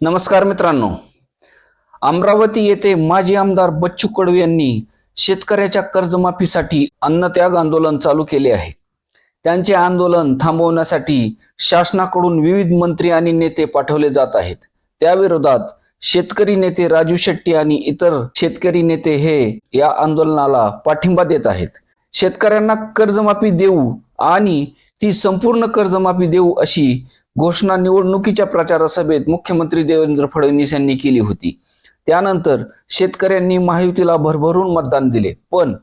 नमस्कार मित्रांनो. अमरावती येथे माजी आमदार बच्चू कडू यांनी शेतकऱ्याच्या कर्जमाफीसाठी अन्नत्याग आंदोलन चालू केले आहे. त्यांचे आंदोलन थांबवण्यासाठी शासनाकडून विविध मंत्री आणि नेते पाठवले जात आहेत. त्याविरोधात शेतकरी नेते राजू शेट्टी आणि इतर शेतकरी नेते हे या आंदोलनाला पाठिंबा देत आहेत. शेतकऱ्यांना कर्जमाफी देऊ आणि ती संपूर्ण कर्जमाफी देऊ अशी घोषणा निवडणुकीच्या प्रचार सभेत मुख्यमंत्री देवेंद्र फडणवीस यांनी केली होती. त्यानंतर शेतकऱ्यांनी महायुतीला भरभरून मतदान दिले. पण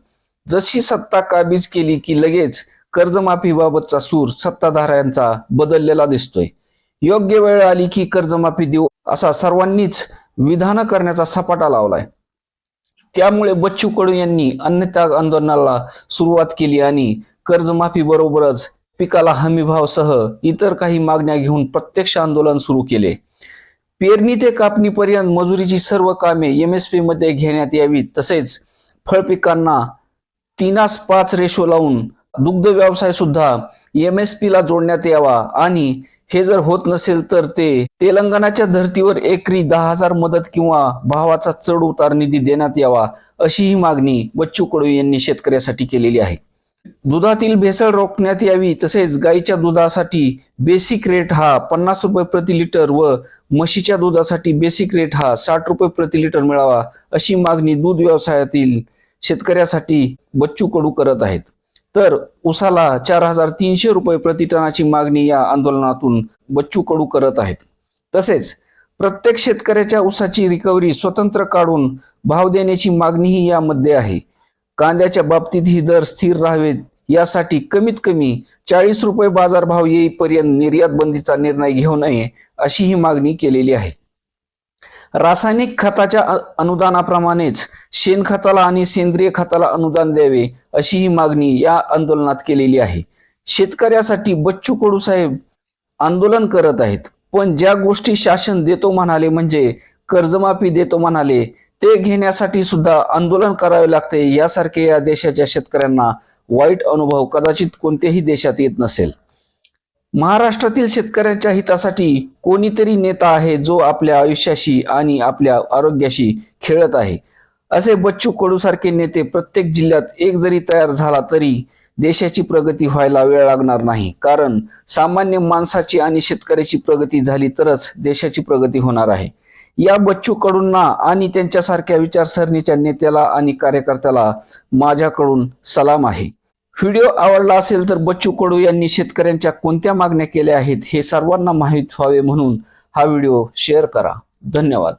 जशी सत्ता काबीज केली की लगेच कर्जमाफीबाबतचा सूर सत्ताधाऱ्यांचा बदललेला दिसतोय. योग्य वेळ आली की कर्जमाफी देऊ असा सर्वांनीच विधान करण्याचा सपाटा लावलाय. त्यामुळे बच्चू कडू यांनी अन्नत्याग आंदोलनाला सुरुवात केली आणि कर्जमाफी बरोबरच पिकाला हमीभावसह इतर काही मागण्या घेऊन प्रत्यक्ष आंदोलन सुरू केले. पेरणी ते कापणीपर्यंत मजुरीची सर्व कामे एम एस पी मध्ये घेण्यात यावी तसेच फळपिकांना तीनास पाच रेशो लावून दुग्ध व्यवसाय सुद्धा एम एस पी ला जोडण्यात यावा. आणि हे जर होत नसेल तर ते तेलंगणाच्या धर्तीवर एकरी दहा हजार मदत किंवा भावाचा चढ उतार निधी देण्यात यावा अशी ही मागणी बच्चू कडू यांनी शेतकऱ्यासाठी केलेली आहे. दुधातील भेसळ रोखण्यात यावी तसेच गाईच्या दुधासाठी बेसिक रेट हा पन्नास रुपये प्रति लिटर व म्हशीच्या दुधासाठी बेसिक रेट हा साठ रुपये प्रति लिटर मिळावा अशी मागणी दूध व्यवसायातील शेतकऱ्यासाठी बच्चू कडू करत आहेत. तर उसाला चार हजार तीनशे रुपये प्रति टनाची मागणी या आंदोलनातून बच्चू कडू करत आहेत. तसेच प्रत्येक शेतकऱ्याच्या उसाची रिकव्हरी स्वतंत्र काढून भाव देण्याची मागणीही यामध्ये आहे. कांद्याच्या बाबतीत ही दर स्थिर राहावेत. यासाठी कमीत कमी चाळीस रुपये बाजारभाव येईपर्यंत निर्यात बंदीचा निर्णय घेऊ नये अशी ही मागणी केलेली आहे. रासायनिक खताच्या अनुदानाप्रमाणेच शेणखताला आणि सेंद्रिय खताला अनुदान द्यावे अशी ही मागणी या आंदोलनात केलेली आहे. शेतकऱ्यासाठी बच्चू कडू साहेब आंदोलन करत आहेत पण ज्या गोष्टी शासन देतो म्हणाले म्हणजे कर्जमाफी देतो म्हणाले ते घेण्यासाठी सुद्धा आंदोलन करावे लागते. यासारखे या देशाच्या शेतकऱ्यांना वाईट अनुभव कदाचित कोणत्याही देशात येत नसेल. महाराष्ट्रातील शेतकऱ्यांच्या हितासाठी कोणीतरी नेता आहे जो आपल्या आयुष्याशी आणि आपल्या आरोग्याशी खेळत आहे. असे बच्चू कडू सारखे नेते प्रत्येक जिल्ह्यात एक जरी तयार झाला तरी देशाची प्रगती व्हायला वेळ लागणार नाही. कारण सामान्य माणसाची आणि शेतकऱ्याची प्रगती झाली तरच देशाची प्रगती होणार आहे. या बच्चू कडूंना आणि त्यांच्यासारख्या विचारसरणीच्या नेत्याला आणि कार्यकर्त्याला माझ्याकडून सलाम आहे. व्हिडिओ आवडला असेल तर बच्चू कडू यांनी शेतकऱ्यांच्या कोणत्या मागण्या केल्या आहेत हे सर्वांना माहीत व्हावे म्हणून हा व्हिडिओ शेअर करा. धन्यवाद.